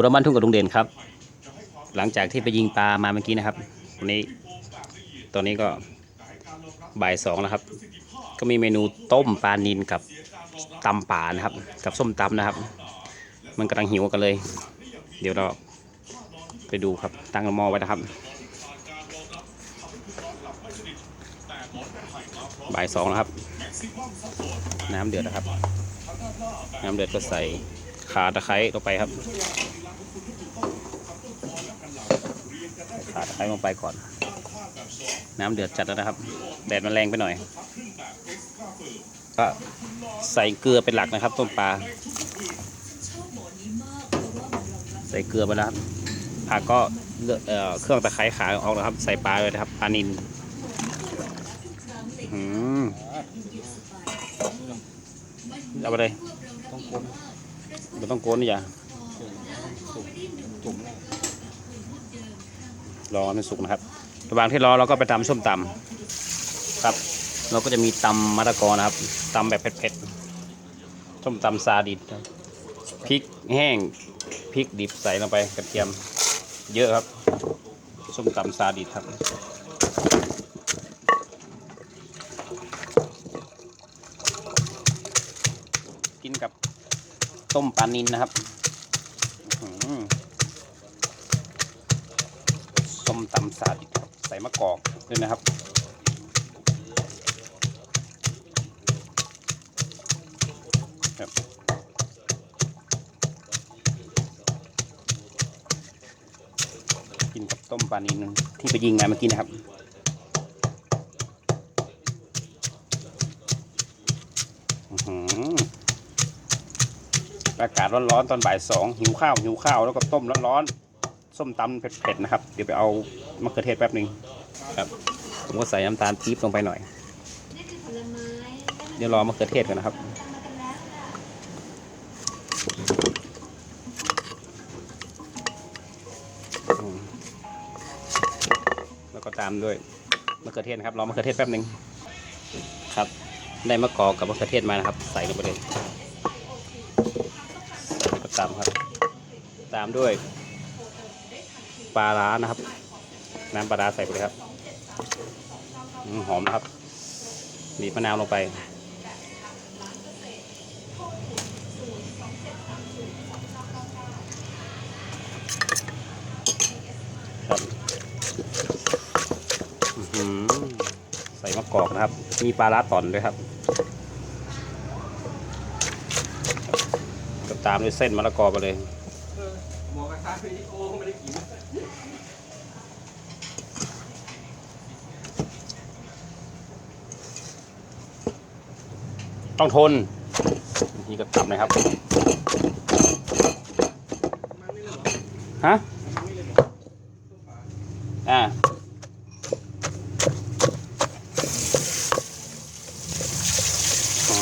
คุณรบ้านทุ่งกับลุงเด่นครับ หลังจากที่ไปยิงปลามาเมื่อกี้นะครับวันนี้ตอนนี้ก็บ่ายสองแล้วครับ ก็มีเมนูต้มปลานินกับตำป่านะครับ กับส้มตำนะครับ มันกำลังหิวกันเลย เดี๋ยวเราไปดูครับ ตั้งหม้อไว้นะครับบ่ายสองแล้วครับ น้ำเดือดนะครับ น้ำเดือดก็ใส่ขาตะไคร้ลงไปครับใส่ขาตะไคร้ลงไปก่อน น้ำเดือดจัดแล้วนะครับ แดดมันแรงไปหน่อย ก็ใส่เกลือเป็นหลักนะครับ ต้มปลา ใส่เกลือไปแล้วครับผักก็เเเครื่องตะไคร้ขาออกนะครับ ใส่ปลาเลยนะครับปลานินอืมเอาไปเลยต้องคนไม่ต้องโกนนี่อย่าจุ่มแล้ว รอให้มันสุกนะครับ ระหว่างที่รอเราก็ไปตำส้มตำครับ เราก็จะมีตำมะละกอนะครับตำแบบเผ็ดๆส้มตำซาดิสพริกแห้งพริกดิบใส่ลงไปกระเทียมเยอะครับส้มตำซาดิสครับกินกับต้มปลานินนะครับอื้อหือ ส้มตำสาดใส่มะกอกด้วยนะครับครับกินกับต้มปลานินที่ไปยิงมาเมื่อกี้นะครับอื้อหืออากาศร้อนๆตอนบ่ายสองหิวข้าวหิวข้าวแล้วก็ต้มร้อนๆ ส้มตำเผ็ดๆนะครับ เดี๋ยวไปเอามะเขือเทศแป๊บหนึ่งครับ ผมก็ใส่น้ำตาลปี๊บลงไปหน่อย เดี๋ยวรอมะเขือเทศกันนะครับแล้วก็ตามด้วยมะเขือเทศนะครับรอมะเขือเทศแป๊บหนึ่งครับ ได้มะกอกกับมะเขือเทศมานะครับ ใส่ลงไปเลยตามครับ ตามด้วย ปลาร้านะครับ น้ำปลาร้าใส่ไปเลยครับอหอมนะครับบีบมะนาวลงไปครับใส่มะกอกนะครับ มีปลาร้าต่อนด้วยครับก็ตามด้วยเส้นมะละกอไปเลย หมอกระทะพี่โอไม่ได้กินต้องทนนี่ก็ตับนะครับฮะ อ่า อ๋อ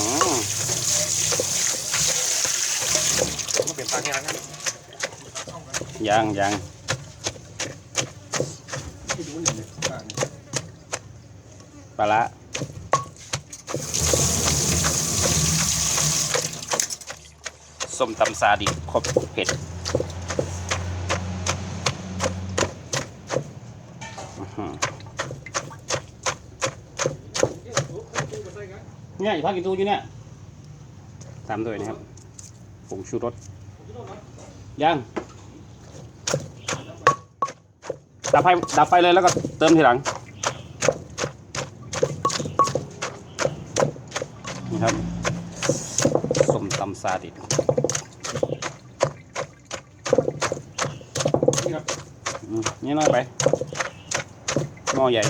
มาเปลี่ยนปลาแค่นั้น ยังยังไม่รู้เนี่ยปลาเนี่ยปลาละส้มตำซาดิบครบเผ็ดอื้อหือเนี่ยอยู่พักกินตูอยู่เนี่ยตามด้วยนะครับผงชูรสยัง ดับไฟดับไฟเลยแล้วก็เติมทีหลังนี่ครับส้มตำซาดิสนี่ครับอืมนี่น้อยไปหม้อใหญ่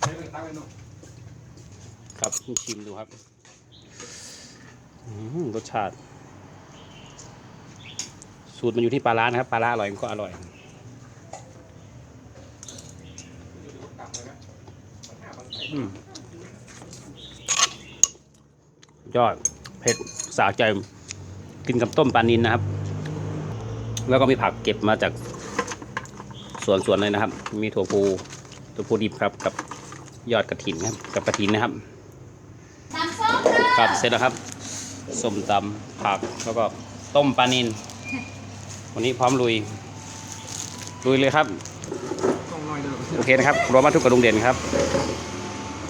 ใช้เป็นตั้งไว้หนุ่มครับชิมดูครับอืมรสชาติ สูตรมันอยู่ที่ปลาร้านะครับปลาร้าอร่อยมันก็อร่อยตักเลยนะมันห้ามันใส่อืมยอดเผ็ดสาใจกินกับต้มปลานินนะครับ แล้วก็มีผักเก็บมาจากสวนสวนเลยนะครับ มีถั่วพูถั่วพูดิบครับ กับยอดกระถินครับ กับกระถินนะครับน้ำส้มค่ะครับเสร็จแล้วครับส้มตำผักแล้วก็ต้มปลานิน วันนี้พร้อมลุย ลุยเลยครับต้องน้อยเด้อโอเคนะครับครัวมาทุกกระดุงเด่นครับค